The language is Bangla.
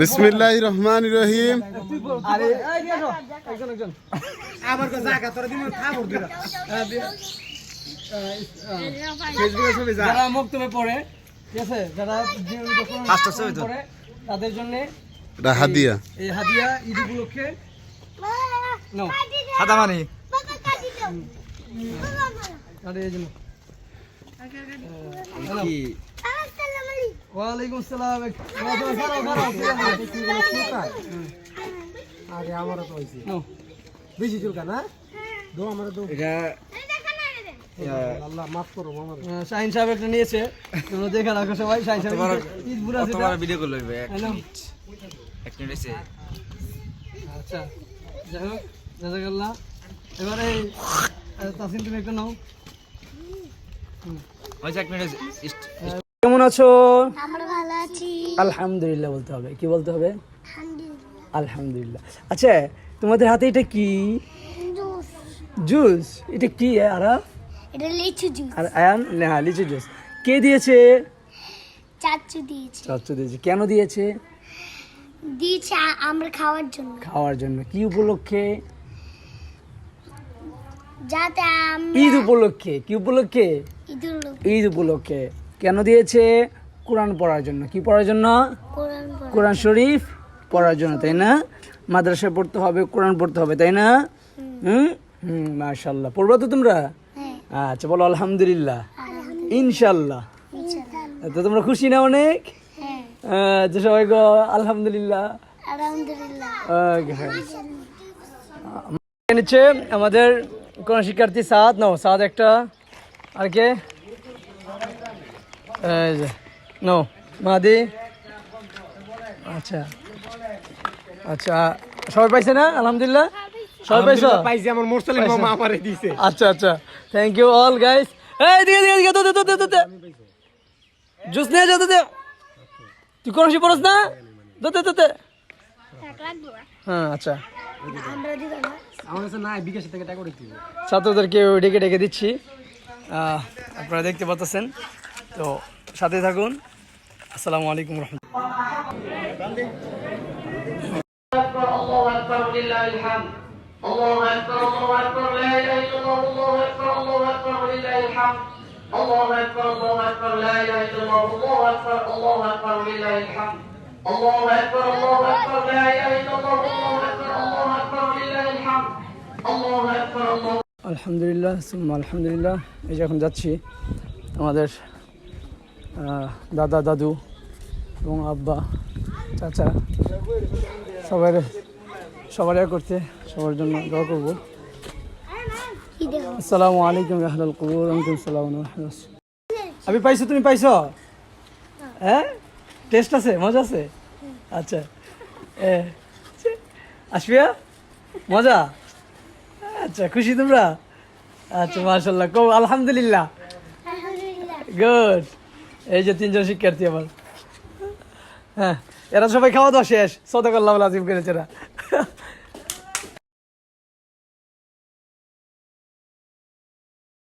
বিসমিল্লাহ রহমান রহিম। আরে এই নিয়ে একজন একজন। আবার কো জায়গা তোরা দিমু খাবর দিরা ফেসবুকে ছবি যা। যারা মুক্তবে পড়ে ঠিক আছে যারা। পড়ে তাদের জন্য হাদিয়া। এই হাদিয়া ঈদ উপলক্ষে সাদা মানি। আরে এই জন্য কি? ওয়ালাইকুম আসসালাম। আরে আমারও তো হইছে। নাও বেশি চুলকা না? দো এটা আমার শাহিন সাহেব একটা নিয়েছে। তোমরা দেখে রাখো সবাই শাহিন সাহেব ঈদ বুড়া কত ভিডিও করল ভাই এক হ্যালো। মিনিট এক মিনিট হয়েছে আচ্ছা। যাই হোক জাজাকাল্লাহ। এবারে তাসিন তুমি একটা নাও। হয়েছে এক মিনিট হয়েছে আছো? আমরা ভালো আছি। আলহামদুলিল্লাহ বলতে হবে। কি বলতে হবে? আলহামদুলিল্লাহ। আচ্ছা তোমাদের হাতে এটা কি? জুস। জুস? এটা কি আরা? এটা লিচু জুস। আর আয়ান? হ্যাঁ লিচু জুস। কে দিয়েছে? চাচু দিয়েছে। কেন দিয়েছে? দিয়েছে আমরা খাওয়ার জন্য। খাওয়ার জন্য। কি উপলক্ষে? যাতে ঈদ উপলক্ষে। কি উপলক্ষে। ঈদ উপলক্ষে। কেন দিয়েছে? কোরআন পড়ার জন্য। কি পড়ার জন্য? কোরআন শরীফ পড়ার জন্য তাই না? মাদ্রাসায় পড়তে হবে কোরআন পড়তে হবে তাই না? হুম। হুম? মাশাল্লাহ পড়বা তো তোমরা? হ্যাঁ। আচ্ছা বলো আলহামদুলিল্লাহ। ইনশাল্লাহ তো তোমরা খুশি না অনেক? হ্যাঁ। সবাই গো আলহামদুলিল্লাহ। আমাদের কোন শিক্ষার্থী সাদ? নাও সাদ একটা। আর কে? এই যে নো মাদি। আচ্ছা। আচ্ছা সবাই পাইছে না? আলহামদুলিল্লাহ। সবাই পাইছো? পাইছি আমার মোরসালিম মামা আমারে দিছে। আচ্ছা আচ্ছা। থ্যাংক ইউ অল গাইস এই দিকে দিকে দিকে দে দে দে দে জুস নিয়ে যা দে দে। তুই কোন পড়ছ না? দে দে দে দে। হ্যাঁ আচ্ছা। আমরা দিব না আমার কাছে নাই বিকাশ থেকে টাকা করে দিছে ছাত্রদেরকে ডেকে ডেকে দিচ্ছি। আপনারা দেখতে পাচ্ছেন তো সাথে থাকুন আসসালামু আলাইকুম রহমতুল্লাহ الله أكبر ولله الحمد الله أكبر الله أكبر لا إله إلا الله الله أكبر الله أكبر ولله الحمد الله أكبر الله أكبر لا إله إلا الله الله أكبر الله أكبر ولله الحمد الله أكبر الله أكبر لا إله إلا الله الله أكبر الله أكبر ولله الحمد الله أكبر الله আলহামদুলিল্লাহ সুম্মা আলহামদুলিল্লাহ এই যে এখন যাচ্ছি আমাদের আহ, দাদা দাদু এবং আব্বা চাচা সবাই সবার করতে সবার জন্য দোয়া করব। আসসালামু আলাইকুম রহমতুল কবুর আলাইকুম সালাম আমি পাইছো তুমি পাইছো? হ্যাঁ? টেস্ট আছে মজা আছে? আচ্ছা। এ আসবিয়া মজা? আচ্ছা খুশি তোমরা? আচ্ছা মার্শাল্লাহ কো আলহামদুলিল্লাহ। আলহামদুলিল্লাহ। গুড এই যে তিনজন শিক্ষার্থী আমার। হ্যাঁ এরা সবাই খাওয়া দাওয়া শেষ। সদা করলাম আজিম করেছে এরা।